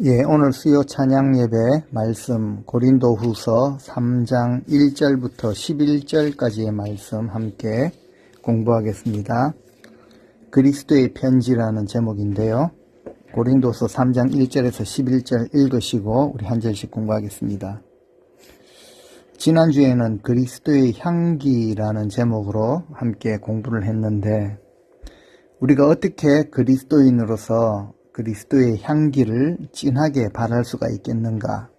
예, 오늘 수요 찬양 예배 말씀 고린도 후서 3장 1절부터 11절까지의 말씀 함께 공부하겠습니다. 그리스도의 편지라는 제목인데요. 고린도서 3장 1절에서 11절 읽으시고 우리 한 절씩 공부하겠습니다. 지난주에는 그리스도의 향기라는 제목으로 함께 공부를 했는데 우리가 어떻게 그리스도인으로서 그리스도의 향기를 진하게 발할 수가 있겠는가?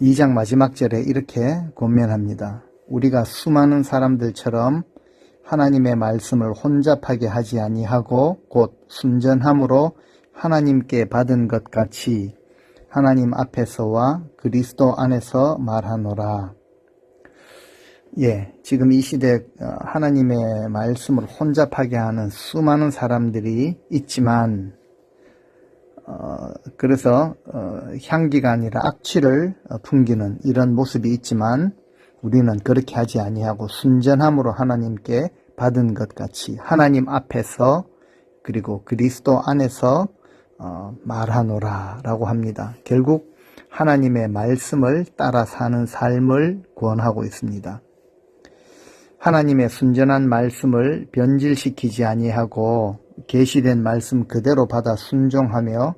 2장 마지막 절에 이렇게 권면합니다. 우리가 수많은 사람들처럼 하나님의 말씀을 혼잡하게 하지 아니하고 곧 순전함으로 하나님께 받은 것 같이 하나님 앞에서와 그리스도 안에서 말하노라. 예, 지금 이 시대 어, 하나님의 말씀을 혼잡하게 하는 수많은 사람들이 있지만 어, 그래서 어, 향기가 아니라 악취를 어, 풍기는 이런 모습이 있지만 우리는 그렇게 하지 아니하고 순전함으로 하나님께 받은 것 같이 하나님 앞에서 그리고 그리스도 안에서 어, 말하노라라고 합니다. 결국 하나님의 말씀을 따라 사는 삶을 구원하고 있습니다. 하나님의 순전한 말씀을 변질시키지 아니하고 계시된 말씀 그대로 받아 순종하며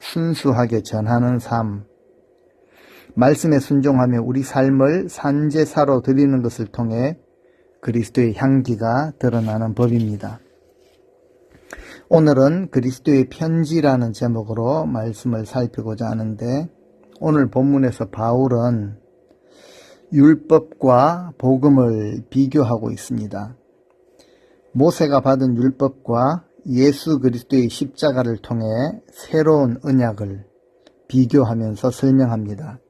순수하게 전하는 삶. 말씀에 순종하며 우리 삶을 산제사로 드리는 것을 통해 그리스도의 향기가 드러나는 법입니다. 오늘은 그리스도의 편지라는 제목으로 말씀을 살피고자 하는데 오늘 본문에서 바울은 율법과 복음을 비교하고 있습니다. 모세가 받은 율법과 예수 그리스도의 십자가를 통해 새로운 언약을 비교하면서 설명합니다.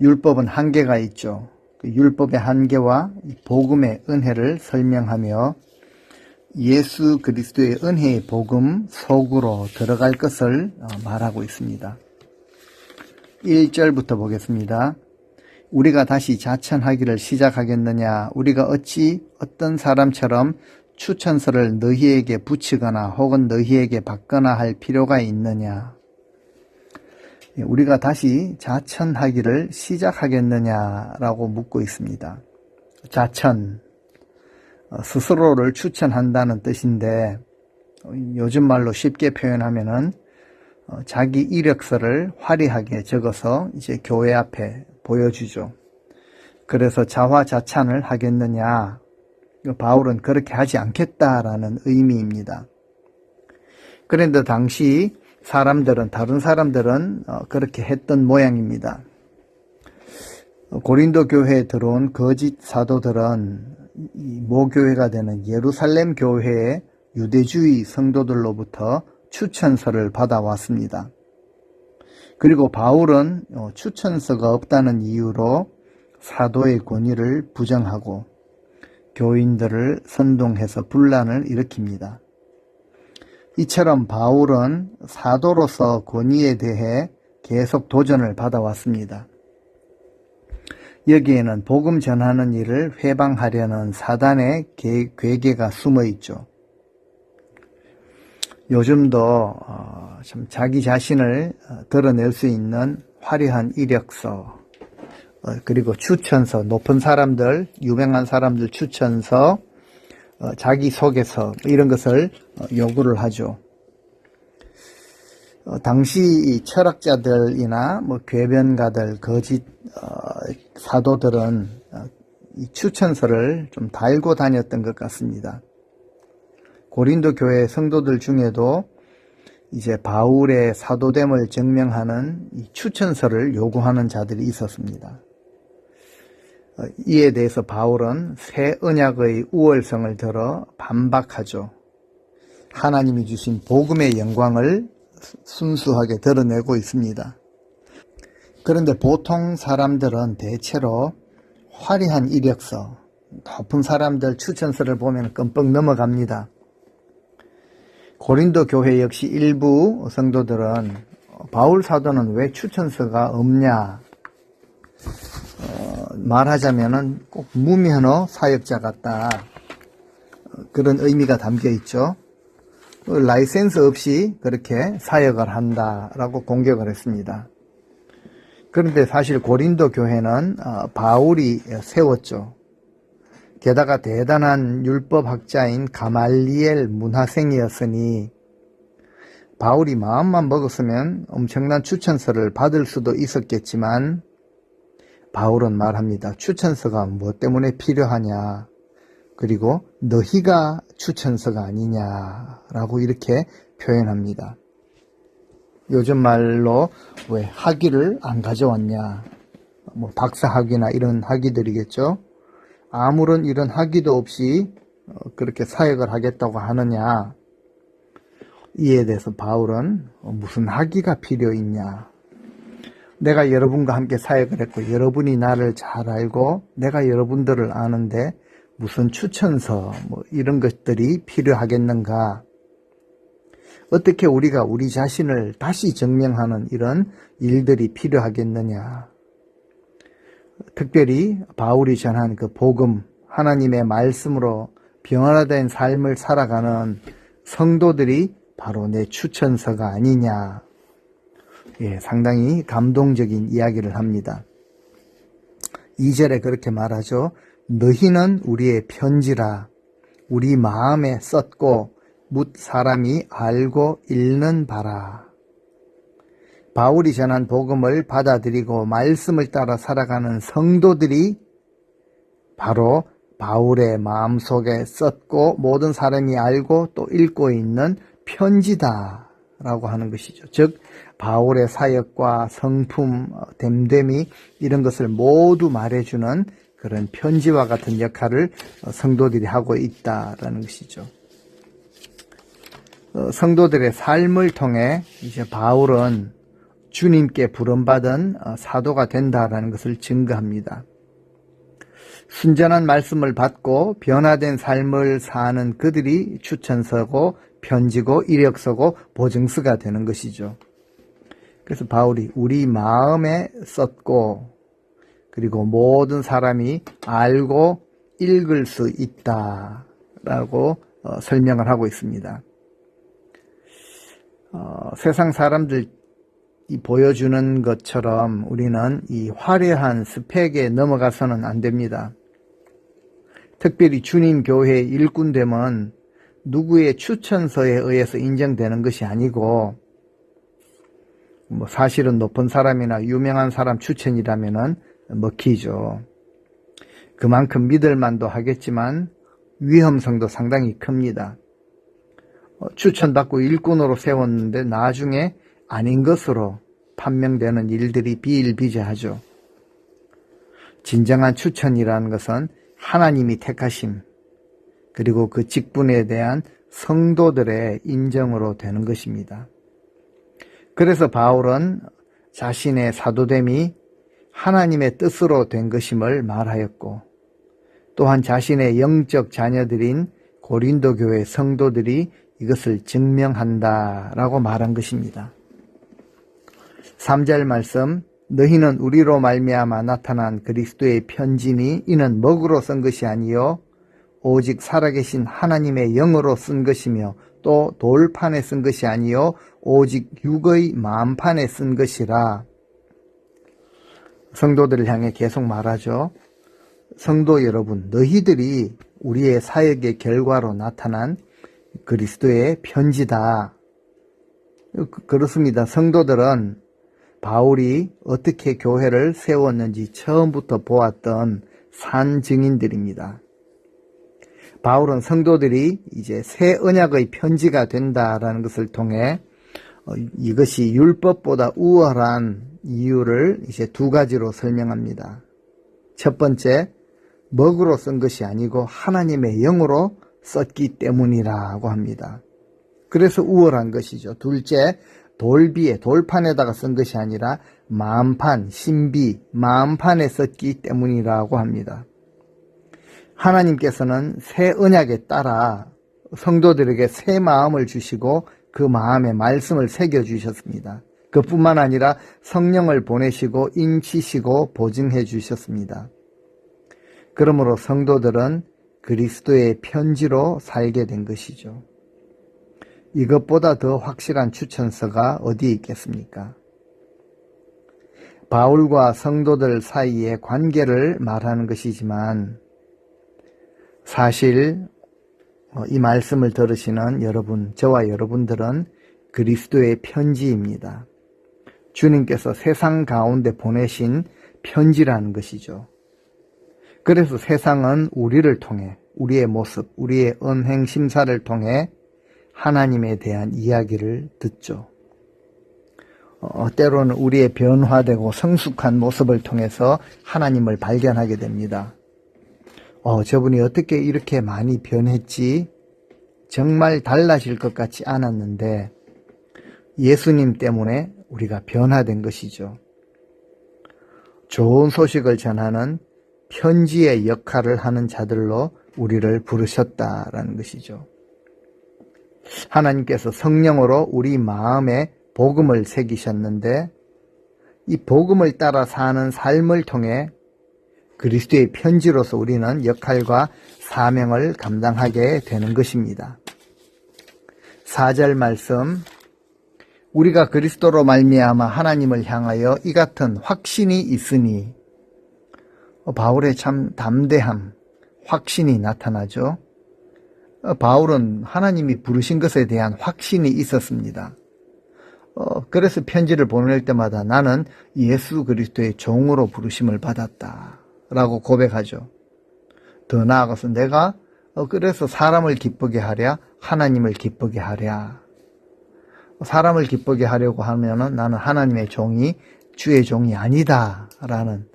율법은 한계가 있죠. 그 율법의 한계와 복음의 은혜를 설명하며 예수 그리스도의 은혜의 복음 속으로 들어갈 것을 어, 말하고 있습니다. 1절부터 보겠습니다. 우리가 다시 자천하기를 시작하겠느냐? 우리가 어찌 어떤 사람처럼 추천서를 너희에게 붙이거나 혹은 너희에게 받거나 할 필요가 있느냐? 예, 우리가 다시 자천하기를 시작하겠느냐라고 묻고 있습니다. 자천, 어, 스스로를 추천한다는 뜻인데 어, 요즘 말로 쉽게 표현하면은 어, 자기 이력서를 화려하게 적어서 이제 교회 앞에 보여주죠. 그래서 자화자찬을 하겠느냐? 바울은 그렇게 하지 않겠다라는 의미입니다. 그런데 당시 사람들은 다른 사람들은 그렇게 했던 모양입니다. 고린도 교회에 들어온 거짓 사도들은 모교회가 되는 예루살렘 교회의 유대주의 성도들로부터 추천서를 받아왔습니다. 그리고 바울은 어, 추천서가 없다는 이유로 사도의 권위를 부정하고 교인들을 선동해서 분란을 일으킵니다. 이처럼 바울은 사도로서 권위에 대해 계속 도전을 받아왔습니다. 여기에는 복음 전하는 일을 회방하려는 사단의 괴계가 숨어 있죠. 요즘도 어, 참 자기 자신을 어, 드러낼 수 있는 화려한 이력서 어, 그리고 추천서 높은 사람들 유명한 사람들 추천서 자기 소개서 이런 것을 요구를 하죠. 당시 철학자들이나 뭐 괴변가들 거짓 사도들은 이 추천서를 좀 달고 다녔던 것 같습니다. 고린도 교회 성도들 중에도 이제 바울의 사도됨을 증명하는 추천서를 요구하는 자들이 있었습니다. 어, 이에 대해서 바울은 새 언약의 우월성을 들어 반박하죠. 하나님이 주신 복음의 영광을 순수하게 드러내고 있습니다. 그런데 보통 사람들은 대체로 화려한 이력서, 높은 사람들 추천서를 보면 끔뻑 넘어갑니다. 고린도 교회 역시 일부 성도들은 바울 사도는 왜 추천서가 없냐 어, 말하자면은 꼭 무면허 사역자 같다 어, 그런 의미가 담겨 있죠. 라이센스 없이 그렇게 사역을 한다라고 공격을 했습니다. 그런데 사실 고린도 교회는 어, 바울이 세웠죠. 게다가 대단한 율법학자인 가말리엘 문화생이었으니 바울이 마음만 먹었으면 엄청난 추천서를 받을 수도 있었겠지만 바울은 말합니다. 추천서가 무엇 때문에 필요하냐? 그리고 너희가 추천서가 아니냐라고 이렇게 표현합니다. 요즘 말로 왜 학위를 안 가져왔냐? 뭐 박사 학위나 이런 학위들이겠죠. 아무런 이런 학위도 없이 어, 그렇게 사역을 하겠다고 하느냐? 이에 대해서 바울은 어, 무슨 학위가 필요 있냐? 내가 여러분과 함께 사역을 했고 여러분이 나를 잘 알고 내가 여러분들을 아는데 무슨 추천서 뭐 이런 것들이 필요하겠는가? 어떻게 우리가 우리 자신을 다시 증명하는 이런 일들이 필요하겠느냐? 특별히 바울이 전한 그 복음, 하나님의 말씀으로 변화된 삶을 살아가는 성도들이 바로 내 추천서가 아니냐. 예, 상당히 감동적인 이야기를 합니다. 2절에 그렇게 말하죠. 너희는 우리의 편지라 우리 마음에 썼고 묻 사람이 알고 읽는 바라. 바울이 전한 복음을 받아들이고 말씀을 따라 살아가는 성도들이 바로 바울의 마음속에 썼고 모든 사람이 알고 또 읽고 있는 편지다. 라고 하는 것이죠. 즉, 바울의 사역과 성품, 어, 됨됨이 이런 것을 모두 말해주는 그런 편지와 같은 역할을 어, 성도들이 하고 있다라는 것이죠. 어, 성도들의 삶을 통해 이제 바울은 주님께 부름받은 사도가 된다라는 것을 증거합니다. 순전한 말씀을 받고 변화된 삶을 사는 그들이 추천서고 편지고 이력서고 보증서가 되는 것이죠. 그래서 바울이 우리 마음에 썼고 그리고 모든 사람이 알고 읽을 수 있다라고 어, 설명을 하고 있습니다. 어, 세상 사람들이 보여주는 것처럼 우리는 이 화려한 스펙에 넘어가서는 안 됩니다. 특별히 주님 교회의 일꾼됨은 누구의 추천서에 의해서 인정되는 것이 아니고 뭐 사실은 높은 사람이나 유명한 사람 추천이라면은 먹히죠. 그만큼 믿을만도 하겠지만 위험성도 상당히 큽니다. 어, 추천받고 일꾼으로 세웠는데 나중에 아닌 것으로 판명되는 일들이 비일비재하죠. 진정한 추천이라는 것은 하나님이 택하심, 그리고 그 직분에 대한 성도들의 인정으로 되는 것입니다. 그래서 바울은 자신의 사도됨이 하나님의 뜻으로 된 것임을 말하였고 또한 자신의 영적 자녀들인 고린도 교회 성도들이 이것을 증명한다라고 말한 것입니다. 3절 말씀 너희는 우리로 말미암아 나타난 그리스도의 편지니 이는 먹으로 쓴 것이 아니요 오직 살아계신 하나님의 영으로 쓴 것이며 또 돌판에 쓴 것이 아니요 오직 육의 마음판에 쓴 것이라 성도들을 향해 계속 말하죠. 성도 여러분, 너희들이 우리의 사역의 결과로 나타난 그리스도의 편지다. 그렇습니다. 성도들은 바울이 어떻게 교회를 세웠는지 처음부터 보았던 산 증인들입니다. 바울은 성도들이 이제 새 언약의 편지가 된다라는 것을 통해 어, 이것이 율법보다 우월한 이유를 이제 두 가지로 설명합니다. 첫 번째, 먹으로 쓴 것이 아니고 하나님의 영으로 썼기 때문이라고 합니다. 그래서 우월한 것이죠. 둘째, 돌비에 돌판에다가 쓴 것이 아니라 마음판, 신비, 마음판에 썼기 때문이라고 합니다. 하나님께서는 새 언약에 따라 성도들에게 새 마음을 주시고 그 마음에 말씀을 새겨 주셨습니다. 그뿐만 아니라 성령을 보내시고 인치시고 보증해 주셨습니다. 그러므로 성도들은 그리스도의 편지로 살게 된 것이죠. 이것보다 더 확실한 추천서가 어디에 있겠습니까? 바울과 성도들 사이의 관계를 말하는 것이지만 사실 어, 이 말씀을 들으시는 여러분, 저와 여러분들은 그리스도의 편지입니다. 주님께서 세상 가운데 보내신 편지라는 것이죠. 그래서 세상은 우리를 통해, 우리의 모습, 우리의 언행 심사를 통해 하나님에 대한 이야기를 듣죠. 어, 때로는 우리의 변화되고 성숙한 모습을 통해서 하나님을 발견하게 됩니다. 어, 저분이 어떻게 이렇게 많이 변했지? 정말 달라질 것 같지 않았는데 예수님 때문에 우리가 변화된 것이죠. 좋은 소식을 전하는 편지의 역할을 하는 자들로 우리를 부르셨다라는 것이죠. 하나님께서 성령으로 우리 마음에 복음을 새기셨는데 이 복음을 따라 사는 삶을 통해 그리스도의 편지로서 우리는 역할과 사명을 감당하게 되는 것입니다. 4절 말씀 우리가 그리스도로 말미암아 하나님을 향하여 이 같은 확신이 있으니 어, 바울의 참 담대함, 확신이 나타나죠. 어, 바울은 하나님이 부르신 것에 대한 확신이 있었습니다. 어, 그래서 편지를 보낼 때마다 나는 예수 그리스도의 종으로 부르심을 받았다. 라고 고백하죠. 더 나아가서 내가 어, 그래서 사람을 기쁘게 하랴 하나님을 기쁘게 하랴 사람을 기쁘게 하려고 하면은 나는 하나님의 종이 주의 종이 아니다 라는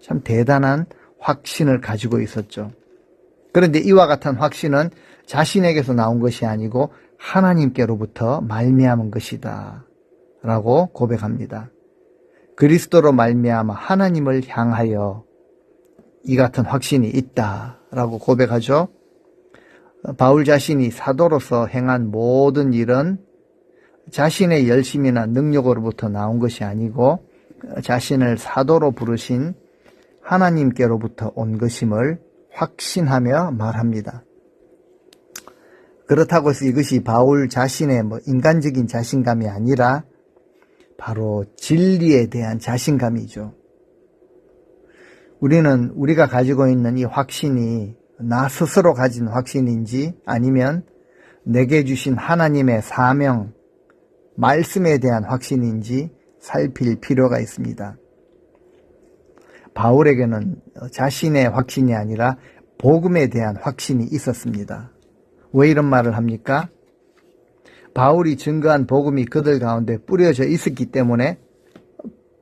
참 대단한 확신을 가지고 있었죠. 그런데 이와 같은 확신은 자신에게서 나온 것이 아니고 하나님께로부터 말미암은 것이다. 라고 고백합니다. 그리스도로 말미암아 하나님을 향하여 이 같은 확신이 있다라고 고백하죠. 바울 자신이 사도로서 행한 모든 일은 자신의 열심이나 능력으로부터 나온 것이 아니고 자신을 사도로 부르신 하나님께로부터 온 것임을 확신하며 말합니다. 그렇다고 해서 이것이 바울 자신의 뭐 인간적인 자신감이 아니라 바로 진리에 대한 자신감이죠. 우리는 우리가 가지고 있는 이 확신이 나 스스로 가진 확신인지 아니면 내게 주신 하나님의 사명, 말씀에 대한 확신인지 살필 필요가 있습니다. 바울에게는 자신의 확신이 아니라 복음에 대한 확신이 있었습니다. 왜 이런 말을 합니까? 바울이 증거한 복음이 그들 가운데 뿌려져 있었기 때문에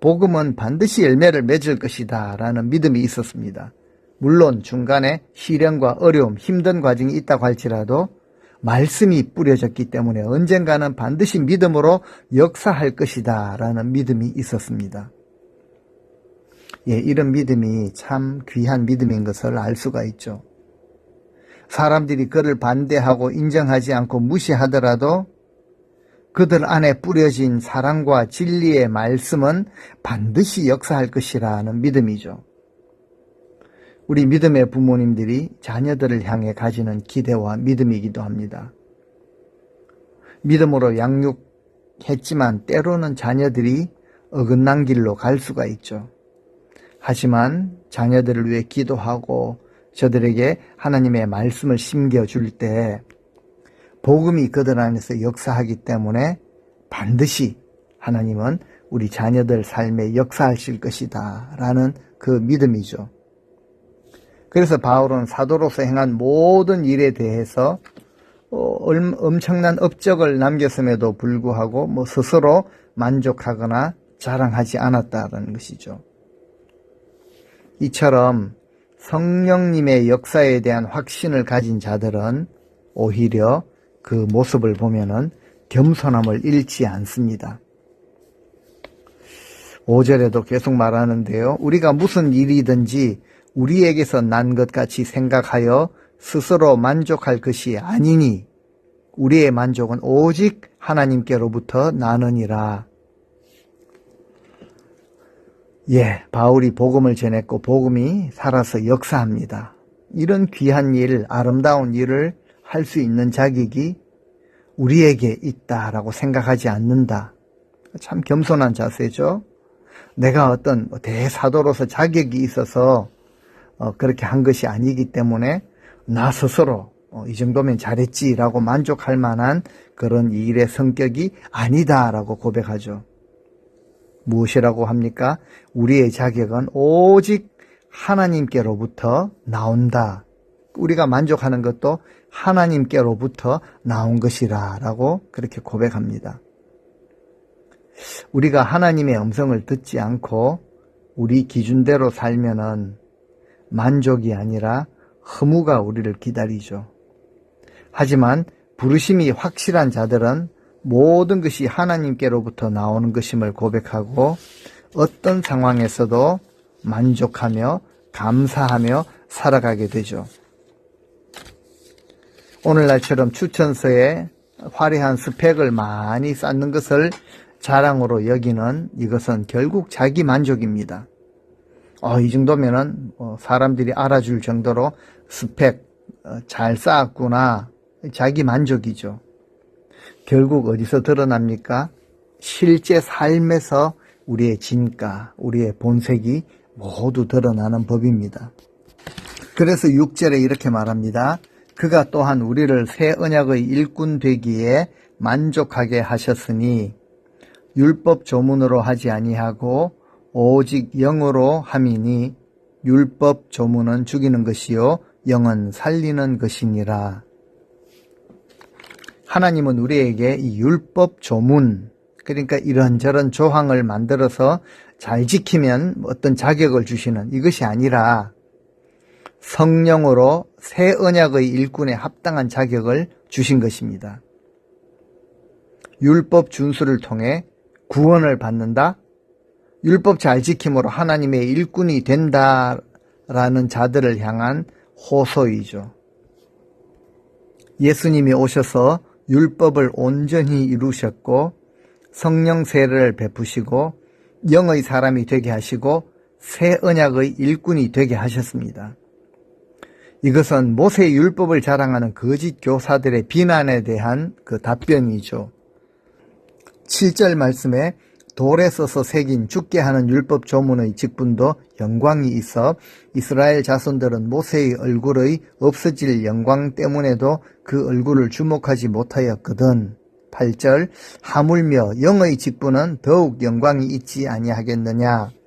복음은 반드시 열매를 맺을 것이다 라는 믿음이 있었습니다. 물론 중간에 시련과 어려움, 힘든 과정이 있다고 할지라도 말씀이 뿌려졌기 때문에 언젠가는 반드시 믿음으로 역사할 것이다 라는 믿음이 있었습니다. 예, 이런 믿음이 참 귀한 믿음인 것을 알 수가 있죠. 사람들이 그를 반대하고 인정하지 않고 무시하더라도 그들 안에 뿌려진 사랑과 진리의 말씀은 반드시 역사할 것이라는 믿음이죠. 우리 믿음의 부모님들이 자녀들을 향해 가지는 기대와 믿음이기도 합니다. 믿음으로 양육했지만 때로는 자녀들이 어긋난 길로 갈 수가 있죠. 하지만 자녀들을 위해 기도하고 저들에게 하나님의 말씀을 심겨줄 때 복음이 그들 안에서 역사하기 때문에 반드시 하나님은 우리 자녀들 삶에 역사하실 것이다 라는 그 믿음이죠. 그래서 바울은 사도로서 행한 모든 일에 대해서 어, 엄청난 업적을 남겼음에도 불구하고 뭐 스스로 만족하거나 자랑하지 않았다는 것이죠. 이처럼 성령님의 역사에 대한 확신을 가진 자들은 오히려 그 모습을 보면은 겸손함을 잃지 않습니다. 5절에도 계속 말하는데요. 우리가 무슨 일이든지 우리에게서 난 것 같이 생각하여 스스로 만족할 것이 아니니 우리의 만족은 오직 하나님께로부터 나느니라. 예, 바울이 복음을 전했고 복음이 살아서 역사합니다. 이런 귀한 일, 아름다운 일을 할 수 있는 자격이 우리에게 있다라고 생각하지 않는다. 참 겸손한 자세죠. 내가 어떤 대사도로서 자격이 있어서 어, 그렇게 한 것이 아니기 때문에 나 스스로 어, 이 정도면 잘했지라고 만족할 만한 그런 일의 성격이 아니다라고 고백하죠. 무엇이라고 합니까? 우리의 자격은 오직 하나님께로부터 나온다. 우리가 만족하는 것도 하나님께로부터 나온 것이라 라고 그렇게 고백합니다. 우리가 하나님의 음성을 듣지 않고 우리 기준대로 살면은 만족이 아니라 허무가 우리를 기다리죠. 하지만 부르심이 확실한 자들은 모든 것이 하나님께로부터 나오는 것임을 고백하고 어떤 상황에서도 만족하며 감사하며 살아가게 되죠. 오늘날처럼 추천서에 화려한 스펙을 많이 쌓는 것을 자랑으로 여기는 이것은 결국 자기 만족입니다. 어, 이 정도면은 어, 사람들이 알아줄 정도로 스펙 어, 잘 쌓았구나. 자기 만족이죠. 결국 어디서 드러납니까? 실제 삶에서 우리의 진가, 우리의 본색이 모두 드러나는 법입니다. 그래서 6절에 이렇게 말합니다. 그가 또한 우리를 새 언약의 일꾼 되기에 만족하게 하셨으니 율법 조문으로 하지 아니하고 오직 영으로 함이니 율법 조문은 죽이는 것이요 영은 살리는 것이니라. 하나님은 우리에게 이 율법 조문 그러니까 이런저런 조항을 만들어서 잘 지키면 어떤 자격을 주시는 이것이 아니라 성령으로 새 언약의 일꾼에 합당한 자격을 주신 것입니다. 율법 준수를 통해 구원을 받는다? 율법 잘 지킴으로 하나님의 일꾼이 된다라는 자들을 향한 호소이죠. 예수님이 오셔서 율법을 온전히 이루셨고 성령 세례를 베푸시고 영의 사람이 되게 하시고 새 언약의 일꾼이 되게 하셨습니다. 이것은 모세 율법을 자랑하는 거짓 교사들의 비난에 대한 그 답변이죠. 7절 말씀에 돌에 써서 새긴 죽게 하는 율법 조문의 직분도 영광이 있어 이스라엘 자손들은 모세의 얼굴의 없어질 영광 때문에도 그 얼굴을 주목하지 못하였거든. 8절 하물며 영의 직분은 더욱 영광이 있지 아니하겠느냐.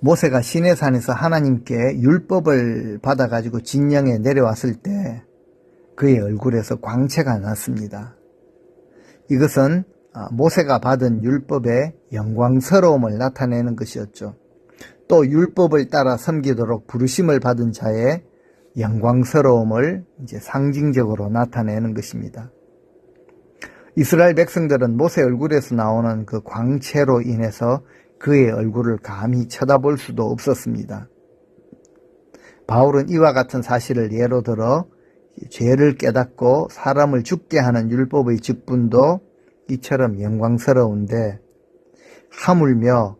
모세가 시내산에서 하나님께 율법을 받아가지고 진영에 내려왔을 때 그의 얼굴에서 광채가 났습니다. 이것은 아, 모세가 받은 율법의 영광스러움을 나타내는 것이었죠. 또 율법을 따라 섬기도록 부르심을 받은 자의 영광스러움을 이제 상징적으로 나타내는 것입니다. 이스라엘 백성들은 모세 얼굴에서 나오는 그 광채로 인해서 그의 얼굴을 감히 쳐다볼 수도 없었습니다. 바울은 이와 같은 사실을 예로 들어 죄를 깨닫고 사람을 죽게 하는 율법의 직분도 이처럼 영광스러운데 하물며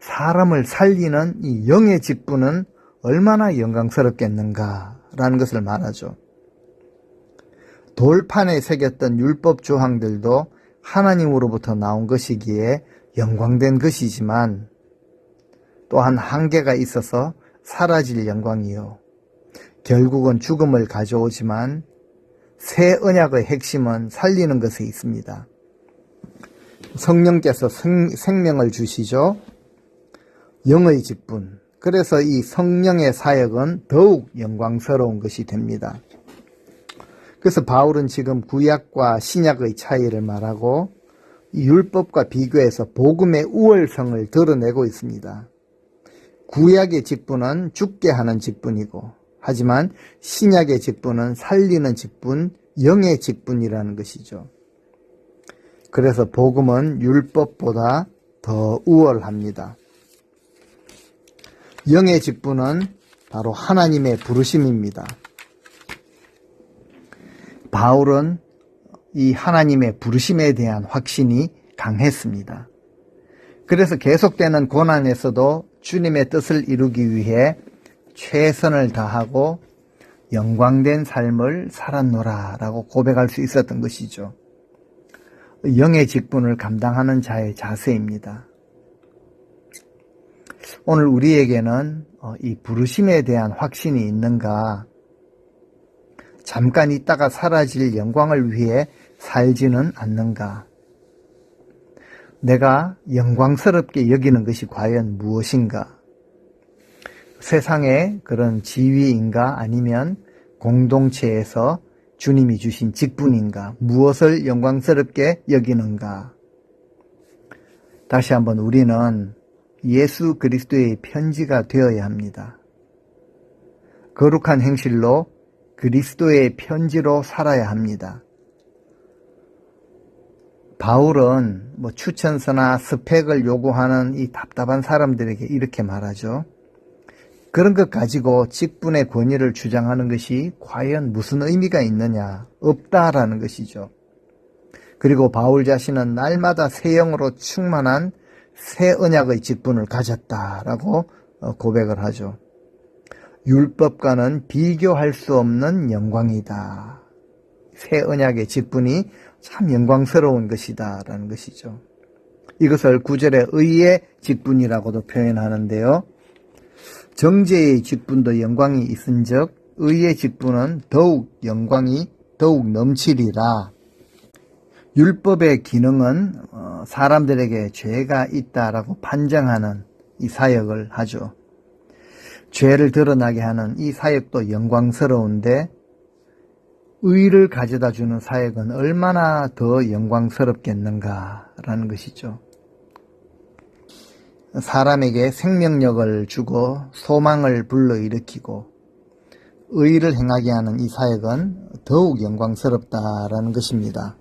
사람을 살리는 이 영의 직분은 얼마나 영광스럽겠는가라는 것을 말하죠. 돌판에 새겼던 율법 조항들도 하나님으로부터 나온 것이기에 영광된 것이지만 또한 한계가 있어서 사라질 영광이요. 결국은 죽음을 가져오지만 새 언약의 핵심은 살리는 것에 있습니다. 성령께서 생, 생명을 주시죠. 영의 직분. 그래서 이 성령의 사역은 더욱 영광스러운 것이 됩니다. 그래서 바울은 지금 구약과 신약의 차이를 말하고 율법과 비교해서 복음의 우월성을 드러내고 있습니다. 구약의 직분은 죽게 하는 직분이고 하지만 신약의 직분은 살리는 직분, 영의 직분이라는 것이죠. 그래서 복음은 율법보다 더 우월합니다. 영의 직분은 바로 하나님의 부르심입니다. 바울은 이 하나님의 부르심에 대한 확신이 강했습니다. 그래서 계속되는 고난에서도 주님의 뜻을 이루기 위해 최선을 다하고 영광된 삶을 살았노라 라고 고백할 수 있었던 것이죠. 영의 직분을 감당하는 자의 자세입니다. 오늘 우리에게는 어, 이 부르심에 대한 확신이 있는가? 잠깐 있다가 사라질 영광을 위해 살지는 않는가? 내가 영광스럽게 여기는 것이 과연 무엇인가? 세상의 그런 지위인가 아니면 공동체에서 주님이 주신 직분인가? 무엇을 영광스럽게 여기는가? 다시 한번 우리는 예수 그리스도의 편지가 되어야 합니다. 거룩한 행실로 그리스도의 편지로 살아야 합니다. 바울은 뭐 추천서나 스펙을 요구하는 이 답답한 사람들에게 이렇게 말하죠. 그런 것 가지고 직분의 권위를 주장하는 것이 과연 무슨 의미가 있느냐? 없다라는 것이죠. 그리고 바울 자신은 날마다 새 영으로 충만한 새 언약의 직분을 가졌다라고 어, 고백을 하죠. 율법과는 비교할 수 없는 영광이다. 새 언약의 직분이 참 영광스러운 것이다 라는 것이죠. 이것을 구절의 의의 직분이라고도 표현하는데요. 정제의 직분도 영광이 있은 즉 의의 직분은 더욱 영광이 더욱 넘치리라. 율법의 기능은 어, 사람들에게 죄가 있다라고 판정하는 이 사역을 하죠. 죄를 드러나게 하는 이 사역도 영광스러운데 의를 가져다 주는 사역은 얼마나 더 영광스럽겠는가라는 것이죠. 사람에게 생명력을 주고 소망을 불러일으키고 의를 행하게 하는 이 사역은 더욱 영광스럽다라는 것입니다.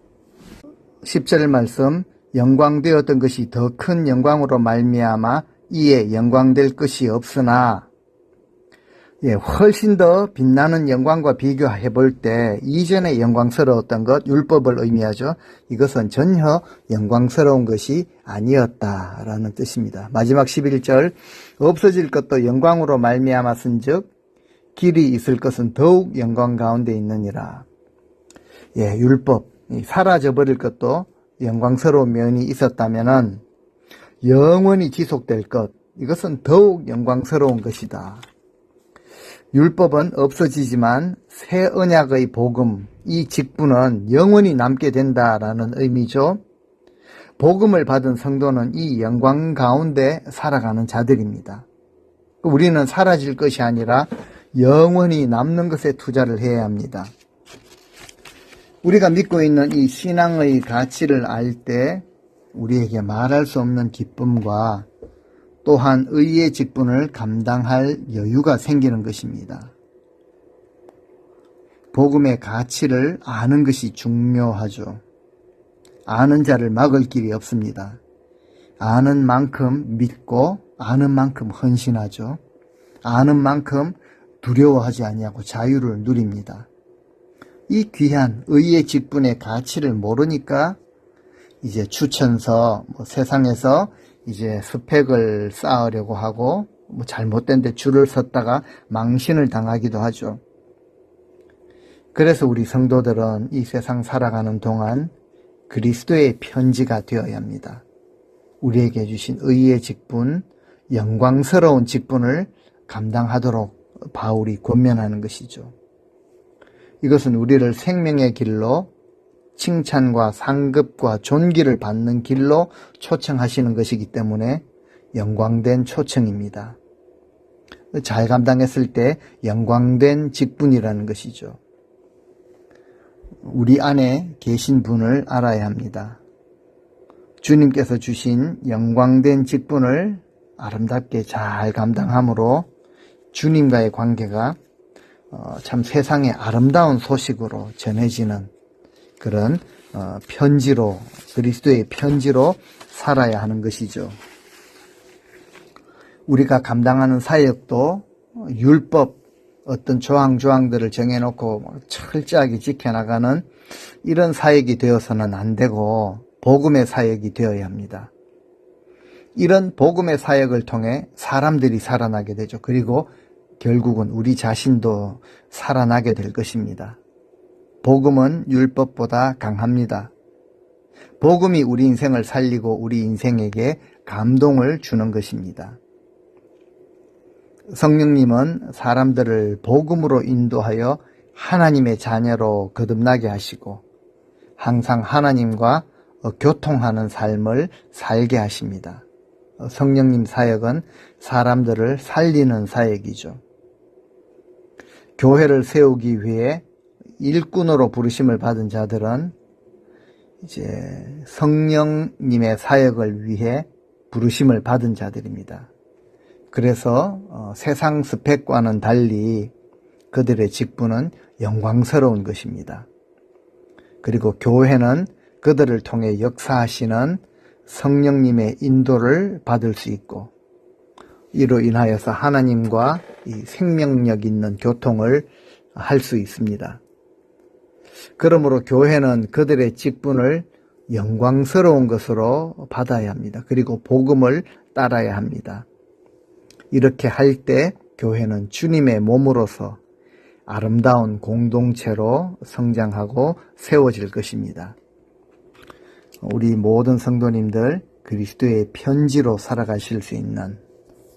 10절 말씀 영광되었던 것이 더 큰 영광으로 말미암아 이에 영광될 것이 없으나 예, 훨씬 더 빛나는 영광과 비교해 볼 때 이전에 영광스러웠던 것 율법을 의미하죠. 이것은 전혀 영광스러운 것이 아니었다라는 뜻입니다. 마지막 11절 없어질 것도 영광으로 말미암았은즉 길이 있을 것은 더욱 영광 가운데 있느니라. 예, 율법 사라져 버릴 것도 영광스러운 면이 있었다면은 영원히 지속될 것 이것은 더욱 영광스러운 것이다. 율법은 없어지지만 새 언약의 복음, 이 직분은 영원히 남게 된다라는 의미죠. 복음을 받은 성도는 이 영광 가운데 살아가는 자들입니다. 우리는 사라질 것이 아니라 영원히 남는 것에 투자를 해야 합니다. 우리가 믿고 있는 이 신앙의 가치를 알 때 우리에게 말할 수 없는 기쁨과 또한 의의 직분을 감당할 여유가 생기는 것입니다. 복음의 가치를 아는 것이 중요하죠. 아는 자를 막을 길이 없습니다. 아는 만큼 믿고 아는 만큼 헌신하죠. 아는 만큼 두려워하지 아니하고 자유를 누립니다. 이 귀한 의의 직분의 가치를 모르니까 이제 추천서 뭐 세상에서 이제 스펙을 쌓으려고 하고 뭐 잘못된 데 줄을 섰다가 망신을 당하기도 하죠. 그래서 우리 성도들은 이 세상 살아가는 동안 그리스도의 편지가 되어야 합니다. 우리에게 주신 의의 직분, 영광스러운 직분을 감당하도록 바울이 권면하는 것이죠. 이것은 우리를 생명의 길로 칭찬과 상급과 존귀를 받는 길로 초청하시는 것이기 때문에 영광된 초청입니다. 잘 감당했을 때 영광된 직분이라는 것이죠. 우리 안에 계신 분을 알아야 합니다. 주님께서 주신 영광된 직분을 아름답게 잘 감당함으로 주님과의 관계가 어, 참 세상의 아름다운 소식으로 전해지는 그런 어, 편지로 그리스도의 편지로 살아야 하는 것이죠. 우리가 감당하는 사역도 율법 어떤 조항 조항들을 정해놓고 철저하게 지켜나가는 이런 사역이 되어서는 안 되고 복음의 사역이 되어야 합니다. 이런 복음의 사역을 통해 사람들이 살아나게 되죠. 그리고 결국은 우리 자신도 살아나게 될 것입니다. 복음은 율법보다 강합니다. 복음이 우리 인생을 살리고 우리 인생에게 감동을 주는 것입니다. 성령님은 사람들을 복음으로 인도하여 하나님의 자녀로 거듭나게 하시고 항상 하나님과 어, 교통하는 삶을 살게 하십니다. 어, 성령님 사역은 사람들을 살리는 사역이죠. 교회를 세우기 위해 일꾼으로 부르심을 받은 자들은 이제 성령님의 사역을 위해 부르심을 받은 자들입니다. 그래서 어, 세상 스펙과는 달리 그들의 직분은 영광스러운 것입니다. 그리고 교회는 그들을 통해 역사하시는 성령님의 인도를 받을 수 있고 이로 인하여서 하나님과 이 생명력 있는 교통을 할 수 있습니다. 그러므로 교회는 그들의 직분을 영광스러운 것으로 받아야 합니다. 그리고 복음을 따라야 합니다. 이렇게 할 때 교회는 주님의 몸으로서 아름다운 공동체로 성장하고 세워질 것입니다. 우리 모든 성도님들 그리스도의 편지로 살아가실 수 있는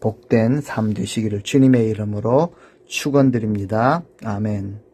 복된 삶 되시기를 주님의 이름으로 축원드립니다. 아멘.